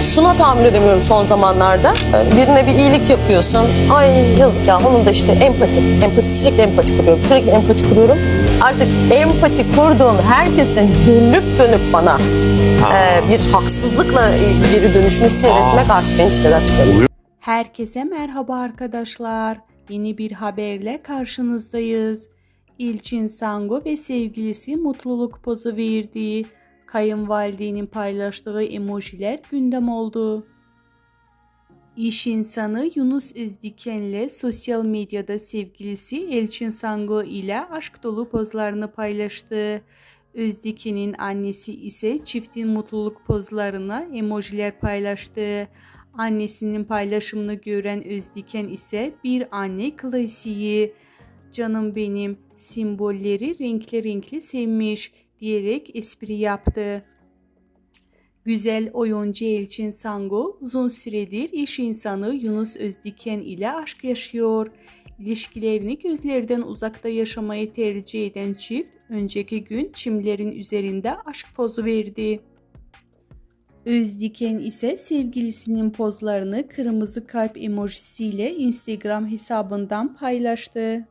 Şuna tahammül edemiyorum son zamanlarda. Ee, Birine bir iyilik yapıyorsun. Ay yazık ya onun da işte empati. Empati sürekli empati kuruyorum. Sürekli empati kuruyorum. Artık empati kurduğum herkesin dönüp dönüp bana e, bir haksızlıkla geri dönüşünü seyretmek artık beni çileden çıkarıyor. Herkese merhaba arkadaşlar. Yeni bir haberle karşınızdayız. İlçin Sango ve sevgilisi mutluluk pozu verdiği kayınvalidenin paylaştığı emojiler gündem oldu. İş insanı Yunus Özdiken'le sosyal medyada sevgilisi Elçin Sango ile aşk dolu pozlarını paylaştı. Özdiken'in annesi ise çiftin mutluluk pozlarına emojiler paylaştı. Annesinin paylaşımını gören Özdiken ise bir anne klasiği. Canım benim simbolleri renkli renkli sevmiş diyerek espri yaptı. Güzel oyuncu Elçin Sango uzun süredir iş insanı Yunus Özdiken ile aşk yaşıyor. İlişkilerini gözlerden uzakta yaşamayı tercih eden çift önceki gün çimlerin üzerinde aşk pozu verdi. Özdiken ise sevgilisinin pozlarını kırmızı kalp emojisiyle Instagram hesabından paylaştı.